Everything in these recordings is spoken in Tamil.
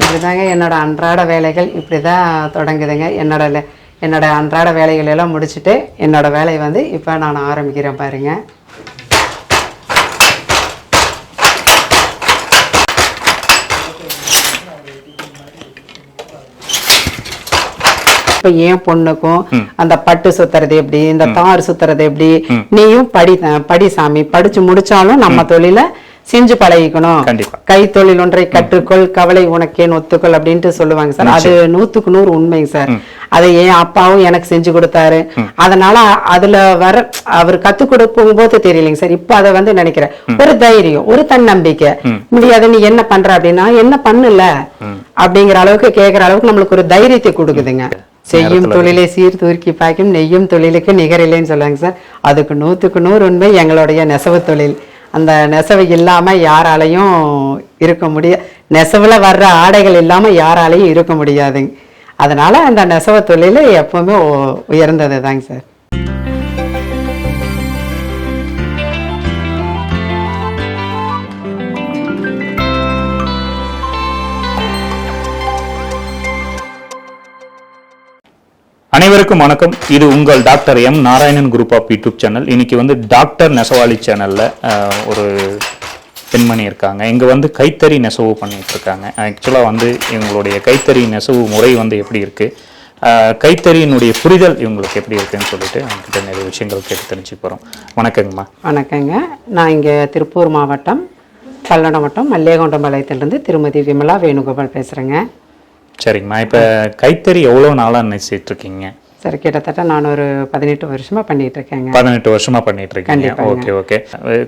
இப்படிதாங்க என்னோட அன்றாட வேலைகள். இப்படி தான் தொடங்குதுங்க. என்னோட என்னோட அன்றாட வேலைகள் எல்லாம் முடிச்சுட்டு என்னோட வேலையை வந்து இப்போ நான் ஆரம்பிக்கிறேன் பாருங்க. இப்போ என் பொண்ணுக்கும் அந்த பட்டு சுத்துறது எப்படி இந்த தார் சுத்துறது எப்படி நீயும் படி படி சாமி படிச்சு முடிச்சாலும் நம்ம தொழிலை செஞ்சு பழகிக்கணும். கைத்தொழில் ஒன்றை கற்றுக்கொள் கவலை உனக்கேன் ஒத்துக்கொள் அப்படின்ட்டு சொல்லுவாங்க சார். அது நூத்துக்கு நூறு உண்மைங்க சார். அதை என் அப்பாவும் எனக்கு செஞ்சு கொடுத்தாரு. அதனால அதுல வர அவர் கத்து கொடுக்கும் போது தெரியலைங்க சார். இப்ப அதை வந்து நினைக்கிறேன். ஒரு தைரியம் ஒரு தன்னம்பிக்கை. முடியாது நீ என்ன பண்ற அப்படின்னா என்ன பண்ணல? அப்படிங்கிற அளவுக்கு கேக்குற அளவுக்கு நம்மளுக்கு ஒரு தைரியத்தை கொடுக்குதுங்க. செய்யும் தொழிலை சீர்தூக்கி பாய்க்கும் நெய்யும் தொழிலுக்கு நிகரில்லைன்னு சொல்லுவாங்க சார். அதுக்கு நூத்துக்கு நூறு உண்மை எங்களுடைய நெசவு தொழில். அந்த நெசவு இல்லாமல் யாராலையும் இருக்க முடிய நெசவில் வர்ற ஆடைகள் இல்லாமல் யாராலையும் இருக்க முடியாதுங்க. அதனால் அந்த நெசவு தொழில் எப்பவுமே உயர்ந்தது தாங்க சார். அனைவருக்கும் வணக்கம். இது உங்கள் doctor M. Narayanan group of YouTube channel. இன்னைக்கு வந்து டாக்டர் நெசவாளி சேனலில் ஒரு பெண்மணி இருக்காங்க. இங்கே வந்து கைத்தறி நெசவு பண்ணிட்டு இருக்காங்க. ஆக்சுவலாக வந்து இவங்களுடைய கைத்தறி நெசவு முறை வந்து எப்படி இருக்கு? கைத்தறியினுடைய புரிதல் இவங்களுக்கு எப்படி இருக்குன்னு சொல்லிட்டு அவங்ககிட்ட நிறைய விஷயங்கள் கேட்டு தெரிஞ்சு போகிறோம் வணக்கங்கம்மா. வணக்கங்க. நான் இங்கே திருப்பூர் மாவட்டம் பல்லடம் வட்டம் மல்லியகொண்டம்பாளையத்திலிருந்து திருமதி விமலா வேணுகோபால் பேசுகிறேங்க சரிங்கம்மா இப்ப கைத்தறி எவ்வளவு நாளா நெசிட்டு இருக்கீங்க சார் கிட்டத்தட்ட நான் ஒரு பதினெட்டு வருஷமா பண்ணிட்டு இருக்கேங்க பதினெட்டு வருஷமா பண்ணிட்டு இருக்கீங்க கண்டிப்பாங்க. Okay okay.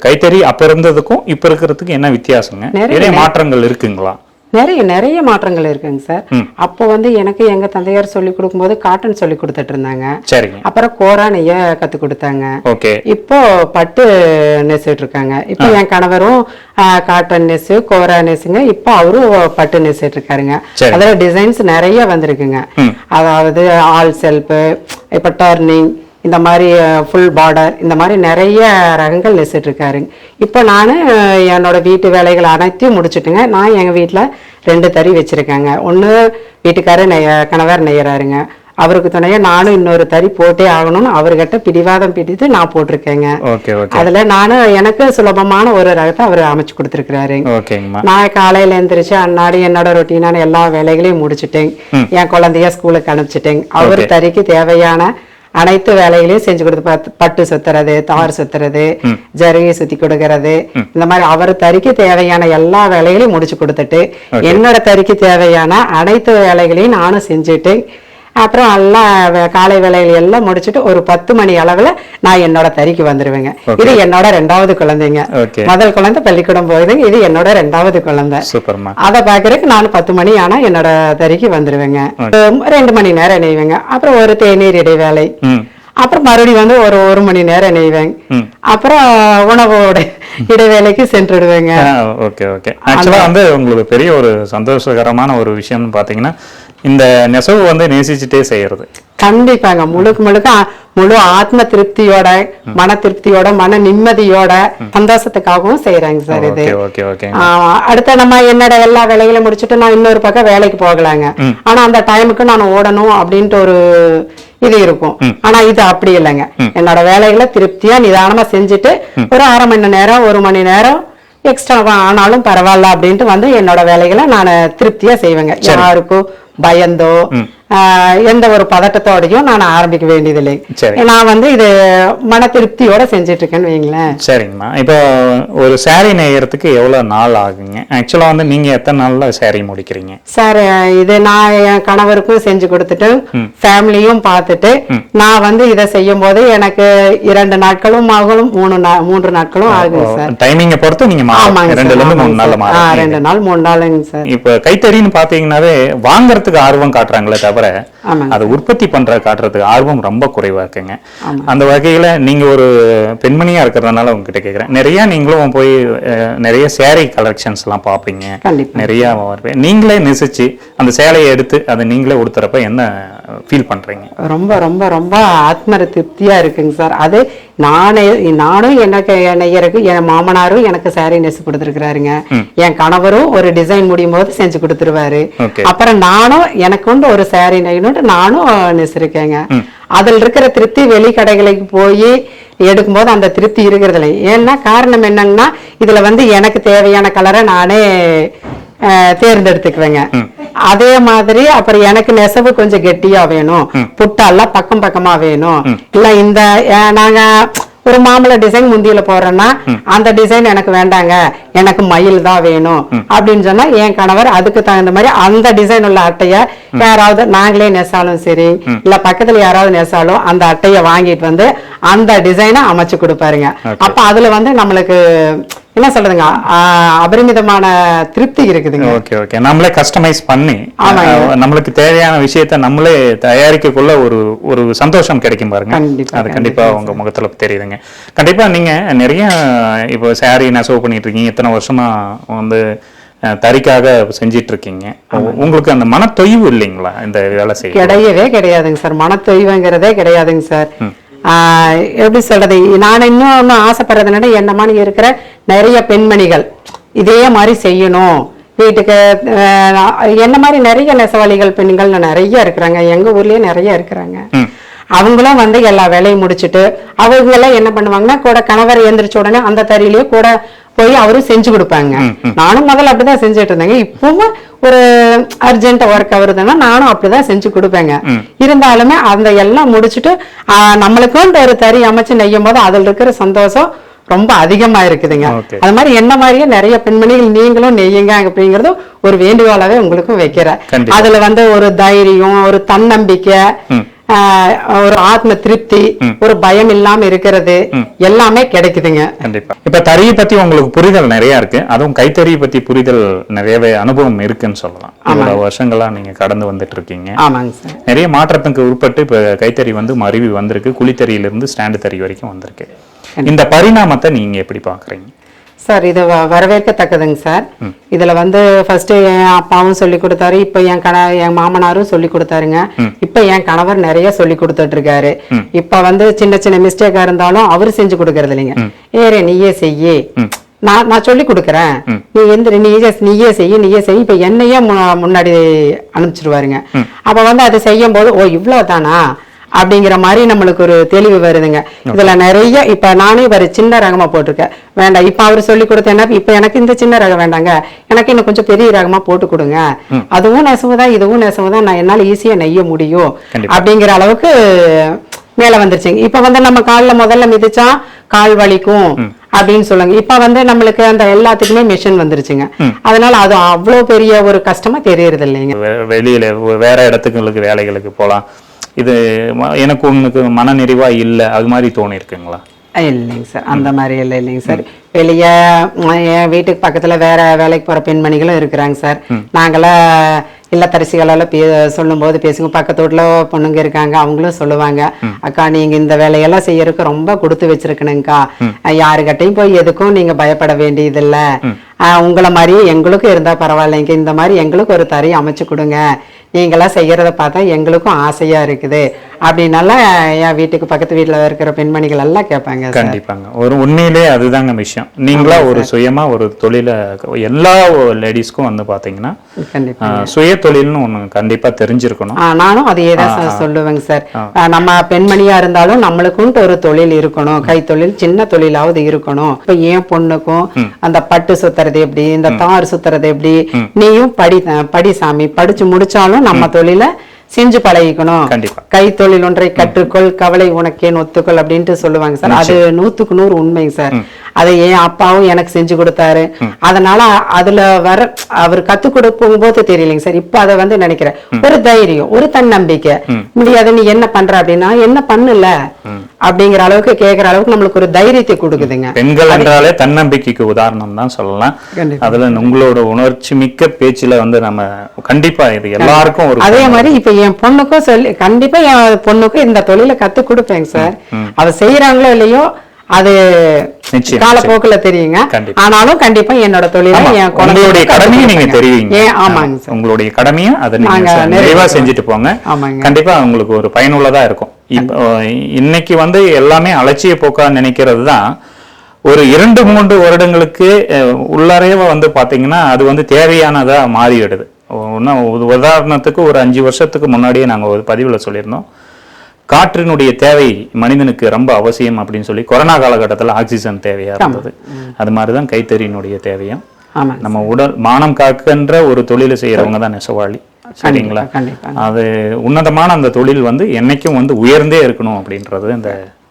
கைத்தறி அப்ப இருந்ததுக்கும் இப்ப இருக்கிறதுக்கு என்ன வித்தியாசங்க? நிறைய மாற்றங்கள் இருக்குங்களா? நிறைய நிறைய மாற்றங்கள் இருக்குங்க சார். அப்போ வந்து எனக்கு எங்க தந்தையார் சொல்லி கொடுக்கும்போது காட்டன் சொல்லி கொடுத்துட்டு இருந்தாங்க. அப்புறம் கோரா நெய்ய கத்து கொடுத்தாங்க. இப்போ பட்டு நெசிட்டு இருக்காங்க. இப்போ என் கணவரும் காட்டன் நெசு கோரா நெசுங்க இப்போ அவரும் பட்டு நெசிட்டு இருக்காருங்க. அதுல டிசைன்ஸ் நிறைய வந்திருக்குங்க. அதாவது ஆல் செல்ஃபு இப்போ டர்னிங் இந்த மாதிரி ஃபுல் பார்டர் இந்த மாதிரி நிறைய ரகங்கள் நெசிட்டு இருக்காருங்க இப்போ நான் என்னோட வீட்டு வேலைகள் அனைத்தையும் முடிச்சுட்டுங்க. நான் எங்க வீட்ல ரெண்டு தறி வச்சிருக்கேங்க. ஒன்று வீட்டுக்காரர் நெய்ய கணவர் நெய்யறாருங்க. அவருக்கு துணையா நானும் இன்னொரு தறி போட்டே ஆகணும்னு அவர்கிட்ட பிடிவாதம் பிடித்து நான் போட்டிருக்கேங்க. அதுல நானும் எனக்கு சுலபமான ஒரு ரகத்தை அவர் அமைச்சு கொடுத்துருக்கிறாரு. நான் காலையில எந்திரிச்சு அன்னாடி என்னோட ரொட்டீனான எல்லா வேலைகளையும் முடிச்சிட்டேன். என் குழந்தைய ஸ்கூலுக்கு அனுப்பிச்சிட்டேன். அவர் தறிக்கு தேவையான அனைத்து வேலைகளையும் செஞ்சு கொடுத்து பட்டு சுத்துறது தார் சுத்துறது ஜருகை சுத்தி கொடுக்கறது. இந்த மாதிரி அவர் தறிக்கு தேவையான எல்லா வேலைகளையும் முடிச்சு கொடுத்துட்டு என்னோட தறிக்கு தேவையான அனைத்து வேலைகளையும் நானும் செஞ்சுட்டு அப்புறம் எல்லாம் காலை வேலைகள் எல்லாம் முடிச்சுட்டு ஒரு பத்து மணி அளவுல நான் என்னோட தறிக்கு வந்துருவேங்க. இது என்னோட ரெண்டாவது குழந்தைங்க. முதல் குழந்தை பள்ளிக்கூடம் போகுதுங்க. இது என்னோட ரெண்டாவது குழந்தை. அதை பாக்குறதுக்கு நான் பத்து மணி ஆனா என்னோட தறிக்கு வந்துருவேங்க. ரெண்டு மணி நேரம் நெய்வேங்க அப்புறம் ஒரு தேநீர் இடைவேளை. அப்புறம் மறுபடியும் வந்து ஒரு ஒரு மணி நேரம் நெய்வேங்க. அப்புறம் உணவோட இடைவேளைக்கு சென்றுடுவேங்க. Okay okay. ஆக்சுவலாக வந்து உங்களுக்கு பெரிய ஒரு சந்தோஷகரமான ஒரு விஷயம்னு பார்த்தீங்கன்னா இந்த நெசவு வந்து நேசிச்சுட்டே செய்யறது. கண்டிப்பாங்க. முழுக்க முழுக்க முழு ஆத்ம திருப்தியோட மன திருப்தியோட மன நிம்மதியோட சந்தோஷத்துக்காகவும் செய்யறாங்க சார் இது. அடுத்த நம்ம என்னோட எல்லா வேலைகளையும் முடிச்சுட்டு நான் இன்னொரு பக்கம் வேலைக்கு போகலாங்க. ஆனா அந்த டைமுக்கு நான் ஓடணும் அப்படின்ட்டு ஒரு இது இருக்கும். ஆனா இது அப்படி இல்லைங்க. என்னோட வேலைகளை திருப்தியா நிதானமா செஞ்சுட்டு ஒரு அரை மணி நேரம் ஒரு மணி நேரம் எக்ஸ்ட்ரா ஆனாலும் பரவாயில்ல அப்படின்ட்டு வந்து என்னோட வேலைகளை நான் திருப்தியா செய்வேங்க. யாருக்கும் பயந்தோ எந்த ஒரு பதட்டத்தோடையும் நான் ஆரம்பிக்க வேண்டியதில்லை. சரி. நான் வந்து இது மன திருப்தியோட செஞ்சுட்டு இருக்கேன்னு வைங்களேன். சரிங்கம்மா. இப்போ ஒரு saree நெய்யறதுக்கு எவ்வளோ நாள் ஆகுங்க? ஆக்சுவலாக வந்து நீங்கள் எத்தனை நாளில் saree முடிக்கிறீங்க? சார் இது நான் என் கணவருக்கும் செஞ்சு கொடுத்துட்டு ஃபேமிலியும் பார்த்துட்டு நான் வந்து இதை செய்யும் போது எனக்கு இரண்டு நாட்களும் ஆகும் மூணு மூன்று நாட்களும் ஆகுங்க சார் டைமிங்கை பொறுத்து நீங்கள் ஆமாங்க ரெண்டுல சார் இருந்து மூணு சார். மாறும் ரெண்டு நாள் மூணு நாளுங்க சார் இப்போ கைத்தறின்னு பார்த்தீங்கன்னாவே வாங்குறதுக்கு ஆர்வம் காட்டுறாங்களே தவிர ஆமாங்க. அதை உற்பத்தி பண்ற காட்டுறதுக்கு ஆர்வம் ரொம்ப குறைவா இருக்குங்க. அந்த வகையில நீங்க ஒரு பெண்மணியா இருக்கிறதுனால உங்ககிட்ட கேக்குறேன். நிறைய நீங்களும் போய் நிறைய சேரீ கலெக்ஷன்ஸ் எல்லாம் பார்ப்பீங்க. கண்டிப்பா. நிறைய நீங்களே நெசிச்சு அந்த சேலையை எடுத்து அதை நீங்களே உடுத்துறப்ப என்ன ஃபீல் பண்றீங்க? ரொம்ப ரொம்ப ரொம்ப ஆத்ம திருப்தியா இருக்குங்க சார். அது நானே நானும் எனக்கு நெய்யறக்கு என் மாமனாரும் எனக்கு saree நெசு கொடுத்துருக்கிறாருங்க என் கணவரும் ஒரு டிசைன் முடியும் போது செஞ்சு கொடுத்துருவாரு. அப்புறம் நானும் எனக்கு கொண்டு ஒரு saree நெய்யணும்னு நானும் நெசிருக்கேங்க அதில் இருக்கிற திருப்தி வெளி கடைகளுக்கு போய் எடுக்கும்போது அந்த திருப்தி இருக்கிறது இல்லை ஏன்னா காரணம் என்னன்னா இதுல வந்து எனக்கு தேவையான கலரை நானே தேர்ந்தெடுத்துக்குவேங்க. அதே மாதிரி அப்புறம் எனக்கு நெசவு கொஞ்சம் கெட்டியா வேணும். புட்டெல்லாம் பக்கம் பக்கமா வேணும். இல்ல இந்த நாங்க ஒரு மாம்பழ டிசைன் முந்தியில போடுறேன்னா அந்த டிசைன் எனக்கு வேண்டாங்க. எனக்கு மயில் தான் வேணும். அப்படின்னு சொன்னா என் கணவர் அதுக்கு தகுந்த மாதிரி அந்த டிசைன் உள்ள அட்டைய யாராவது நாங்களே நெசாலும் சரி இல்ல பக்கத்துல யாராவது நெசாலும் அந்த அட்டைய வாங்கிட்டு வந்து அந்த டிசைனை அமைச்சு கொடுப்பாருங்க. அப்ப அதுல வந்து நம்மளுக்கு என்ன சொல்றதுங்க? அபரிமிதமான திருப்தி இருக்குதுங்க. Okay okay. நம்மளே கஸ்டமைஸ் பண்ணி நம்மளுக்கு தேவையான விஷயத்த நம்மளே தயாரிக்கக்குள்ள ஒரு ஒரு சந்தோஷம் கிடைக்கும் பாருங்க. அது கண்டிப்பா உங்க முகத்துல தெரியுதுங்க. கண்டிப்பா நீங்க நிறைய இப்போ saree நெசவு பண்ணிட்டு இருக்கீங்க இத்தனை வருஷமா வந்து தறிக்காக செஞ்சிட்டு இருக்கீங்க உங்களுக்கு அந்த மன தொய்வு இல்லைங்களா இந்த வேலை செய்ய கிடையவே கிடையாதுங்க சார். மனத்தொய்வுங்கிறதே கிடையாதுங்க சார். எப்படி சொல்றது? நான் இன்னும் இன்னும் ஆசைப்படுறதுனால என்ன மாதிரி இருக்கிற நிறைய பெண்மணிகள். இதே மாதிரி செய்யணும். வீட்டுக்கு ஆஹ் என்ன மாதிரி நிறைய நெசவாளிகள் பெண்கள் நிறைய இருக்கிறாங்க. எங்க ஊர்லயே நிறைய இருக்கிறாங்க. அவங்களும் வந்து எல்லா வேலையும் முடிச்சிட்டு அவங்க எல்லாம் என்ன பண்ணுவாங்கன்னா கூட கணவர் எழுந்திரிச்ச உடனே அந்த தறியிலேயே கூட போய் அவரும் செஞ்சு கொடுப்பாங்க. நானும் முதல்ல அப்படிதான் செஞ்சுட்டு இருந்தேங்க. இப்பவும் ஒரு அர்ஜென்ட் ஒர்க் வருதுன்னா நானும் அப்படிதான் செஞ்சு கொடுப்பேங்க. இருந்தாலுமே அந்த எல்லாம் முடிச்சுட்டு நம்மளுக்கும் ஒரு தறி அமைச்சு நெய்யும் போது அதுல இருக்கிற சந்தோஷம் ரொம்ப அதிகமா இருக்குதுங்க. அது மாதிரி என்ன மாதிரியே நிறைய பெண்மணிகள் நீங்களும் நெய்யுங்க அப்படிங்கறது ஒரு வேண்டுகோளாவே உங்களுக்கும் வைக்கிறேன். கண்டிப்பா. அதுல வந்து ஒரு தைரியம் ஒரு தன்னம்பிக்கை ஒரு ஆத்ம திருப்தி ஒரு பயம் இல்லாம இருக்கிறது எல்லாமே கிடைக்குதுங்க. கண்டிப்பா. இப்ப தறியை பத்தி உங்களுக்கு புரிதல் நிறைய இருக்கு. அதுவும் கைத்தறியை பத்தி புரிதல் நிறையவே அனுபவம் இருக்குன்னு சொல்லலாம். இவ்வளவு வருஷங்களா நீங்க கடந்து வந்துட்டு இருக்கீங்க ஆமாங்க சார். நிறைய மாற்றத்துக்கு உட்பட்டு இப்ப கைத்தறி வந்து மருவி வந்திருக்கு. குழித்தறியில இருந்து ஸ்டாண்டு தறி வரைக்கும் வந்திருக்கு. இந்த பரிணாமத்தை நீங்க எப்படி பாக்குறீங்க? சார் இது வரவேற்கத்தக்கதுங்க சார். இதுல வந்து ஃபர்ஸ்ட் என் அப்பாவும் சொல்லி கொடுத்தாரு இப்ப என் கண என் மாமனாரும் சொல்லி கொடுத்தாருங்க. இப்ப என் கணவர் நிறைய சொல்லி கொடுத்துட்டு இருக்காரு. இப்ப வந்து சின்ன சின்ன மிஸ்டேக்கா இருந்தாலும் அவரு செஞ்சு கொடுக்கறது இல்லைங்க. ஏறே நீயே செய்யி. நான் நான் சொல்லி கொடுக்குறேன். நீ எந்த நீயே நீயே செய்ய நீயே செய்ய. இப்ப என்னையே முன்னாடி அனுப்பிச்சிருவாருங்க. அப்ப வந்து அதை செய்யும் போது ஓ இவ்வளவுதானா? அப்படிங்கிற மாதிரி நம்மளுக்கு ஒரு தெளிவு வருதுங்க. இதுல நிறைய இப்ப நானே ஒரு சின்ன ரகமா போட்டிருக்கேன். வேண்டாம் இப்ப அவர் சொல்லி கொடுத்த என்ன இப்ப எனக்கு இந்த சின்ன ரகம் வேண்டாங்க. எனக்கு இன்னும் கொஞ்சம் பெரிய ரகமா போட்டு கொடுங்க. அதுவும் நெசவுதான் இதுவும் நெசவுதான் நான் என்னால ஈஸியா நெய்ய முடியும். அப்படிங்கிற அளவுக்கு மேல வந்துருச்சுங்க. இப்ப வந்து நம்ம கால்ல முதல்ல மிதிச்சா கால் வலிக்கும் அப்படின்னு சொல்லுங்க. இப்ப வந்து நம்மளுக்கு அந்த எல்லாத்துக்குமே மிஷின் வந்துருச்சுங்க. அதனால அது அவ்வளவு பெரிய ஒரு கஷ்டமா தெரியறது இல்லைங்க வெளியில வேற இடத்துங்களுக்கு வேலைகளுக்கு போலாம் இது எனக்கு உனக்கு மன நிறைவா இல்ல அது மாதிரி தோணி இருக்குங்களா இல்லைங்க சார். அந்த மாதிரி எல்லாம் இல்லைங்க சார். வெளியே என் வீட்டுக்கு பக்கத்துல வேற வேலைக்கு போற பெண்மணிகளும் இருக்கிறாங்க சார். நாங்களாம் இல்லத்தரசிகளெல்லாம் பே சொல்லும்போது பேசுங்க. பக்கத்து வீட்டுல பொண்ணுங்க இருக்காங்க அவங்களும் சொல்லுவாங்க. அக்கா நீங்க இந்த வேலையெல்லாம் செய்யறதுக்கு ரொம்ப கொடுத்து வச்சிருக்கணுங்கக்கா யாருக்கிட்டையும் போய் எதுக்கும் நீங்க பயப்பட வேண்டியதில்ல. உங்களை மாதிரியே எங்களுக்கும் இருந்தா பரவாயில்லைங்க. இந்த மாதிரி எங்களுக்கு ஒரு தறி அமைச்சு கொடுங்க. நீங்களாம் செய்யறத பார்த்தா எங்களுக்கும் ஆசையா இருக்குது. அப்படின்னால என் வீட்டுக்கு பக்கத்து வீட்டுல இருக்கிற பெண்மணிகள் எல்லாம் கேட்பாங்க கண்டிப்பாங்க. ஒரு உண்மையிலே அதுதாங்க விஷயம். நீங்களா ஒரு சுயமா ஒரு தொழில எல்லா லேடிஸ்க்கும் வந்து பாத்தீங்கன்னா கண்டிப்பா. ஆஹ், சுய தொழில்னு ஒண்ணு கண்டிப்பா தெரிஞ்சிருக்கணும். நானும் அதையே தான் சொல்லுவேங்க சார். நம்ம பெண்மணியா இருந்தாலும் நம்மளுக்குன்ட்டு ஒரு தொழில் இருக்கணும். கைத்தொழில் சின்ன தொழிலாவது இருக்கணும். இப்ப ஏன் பொண்ணுக்கும் அந்த பட்டு சுத்துறது எப்படி இந்த தார் சுத்துறது எப்படி நீயும் படி படி சாமி படிச்சு முடிச்சாலும் நம்ம தொழில செஞ்சு பழகிக்கணும். கைத்தொழில் ஒன்றை கற்றுக்கொள் கவலை உனக்கேன் ஒத்துக்கொள் அப்படின்ட்டு சொல்லுவாங்க சார். அது நூத்துக்கு நூறு உண்மைங்க சார். அதை என் அப்பாவும் எனக்கு செஞ்சு கொடுத்தாரு. அதனால அதுல வர அவர் கத்து கொடுக்கும் போது தெரியலைங்க சார். இப்ப அதை வந்து நினைக்கிறேன். ஒரு தைரியம் ஒரு தன்னம்பிக்கை. முடியாது நீ என்ன பண்ற அப்படின்னா என்ன பண்ணல? அப்படிங்கிற அளவுக்கு கேக்குற அளவுக்கு நம்மளுக்கு ஒரு தைரியத்தை கொடுக்குதுங்க. பெண்கள் என்றாலே தன்னம்பிக்கைக்கு உதாரணம் தான் சொல்லலாம். அதுல உங்களோட உணர்ச்சி மிக்க பேச்சுல வந்து நம்ம கண்டிப்பா இது எல்லாருக்கும் ஒரு அதே மாதிரி இப்ப என் பொண்ணுக்கும் சொல்லி கண்டிப்பா என் பொண்ணுக்கும் இந்த தொழிலை கத்து கொடுப்பேங்க சார். அவ செய்யறாங்களோ இல்லையோ அது காலப்போக்குல தெரியுங்க. ஆனாலும் கண்டிப்பா என்னோட தொழிலை என் உங்களுடைய கடமையை நீங்க ஆமாங்க சார். உங்களுடைய கடமையை அதை நீங்க நிறைவா. செஞ்சுட்டு போங்க. கண்டிப்பா உங்களுக்கு ஒரு பயனுள்ளதா இருக்கும். இன்னைக்கு வந்து எல்லாமே அலட்சிய போக்கா நினைக்கிறது தான். ஒரு இரண்டு மூன்று வருடங்களுக்கு உள்ளாரையே வந்து பாத்தீங்கன்னா அது வந்து தேவையானதா மாறிடுது ஒன்னா உதாரணத்துக்கு ஒரு அஞ்சு வருஷத்துக்கு முன்னாடியே நாங்க ஒரு பதிவுல சொல்லியிருந்தோம். காற்றினுடைய தேவை மனிதனுக்கு ரொம்ப அவசியம் அப்படின்னு சொல்லி கொரோனா காலகட்டத்தில் ஆக்சிஜன் தேவையா இருந்தது. அது மாதிரிதான் கைத்தறியினுடைய தேவையும். நம்ம உடல் மானம் காக்கின்ற ஒரு தொழிலை செய்யறவங்க தான் நெசவாளி. சரிங்களா? அது உன்னதமான அந்த தொழில் வந்து என்னைக்கும் வந்து உயர்ந்தே இருக்கணும் அப்படின்றது இந்த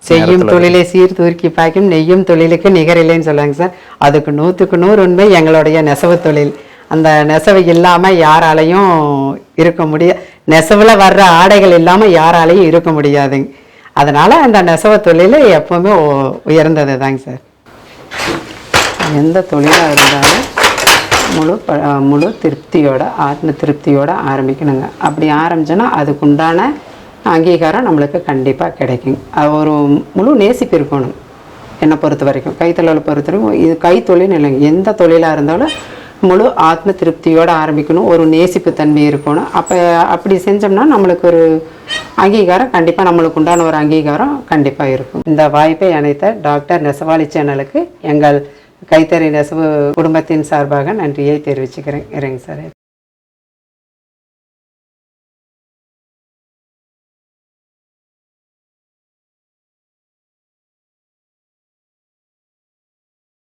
செய்யும் தொழிலை சீர்தூக்கி பாய்க்கும் நெய்யும் தொழிலுக்கு நிகரில்லைன்னு சொல்லுவாங்க சார். அதுக்கு நூற்றுக்கு நூறு உண்மை எங்களுடைய நெசவு தொழில். அந்த நெசவு இல்லாமல் யாராலையும் இருக்க முடிய நெசவில் வர்ற ஆடைகள் இல்லாமல் யாராலையும் இருக்க முடியாதுங்க அதனால் அந்த நெசவு தொழில் எப்போவுமே உயர்ந்தது தாங்க சார். எந்த தொழிலாக இருந்தாலும் முழு ப- முழு திருப்தியோட ஆத்ம திருப்தியோட ஆரம்பிக்கணுங்க. அப்படி ஆரம்பிச்சோன்னா அதுக்குண்டான அங்கீகாரம் நம்மளுக்கு கண்டிப்பாக கிடைக்கும். அது ஒரு முழு நேசிப்பு இருக்கணும். என்னை பொறுத்த வரைக்கும். கைத்தொழிலை பொறுத்த வரைக்கும் இது கைத்தொழில் இல்லைங்க. எந்த தொழிலாக இருந்தாலும் முழு ஆத்ம திருப்தியோடு ஆரம்பிக்கணும். ஒரு நேசிப்பு தன்மை இருக்கணும். அப்போ அப்படி செஞ்சோம்னா நம்மளுக்கு ஒரு அங்கீகாரம் கண்டிப்பாக நம்மளுக்கு உண்டான ஒரு அங்கீகாரம் கண்டிப்பாக இருக்கும். இந்த வாய்ப்பை அனைத்த டாக்டர் நெசவாளி சேனலுக்கு எங்கள் கைத்தறி நெசவு குடும்பத்தின் சார்பாக நன்றியை தெரிவிச்சுக்கிறேன். இறங்க சார்.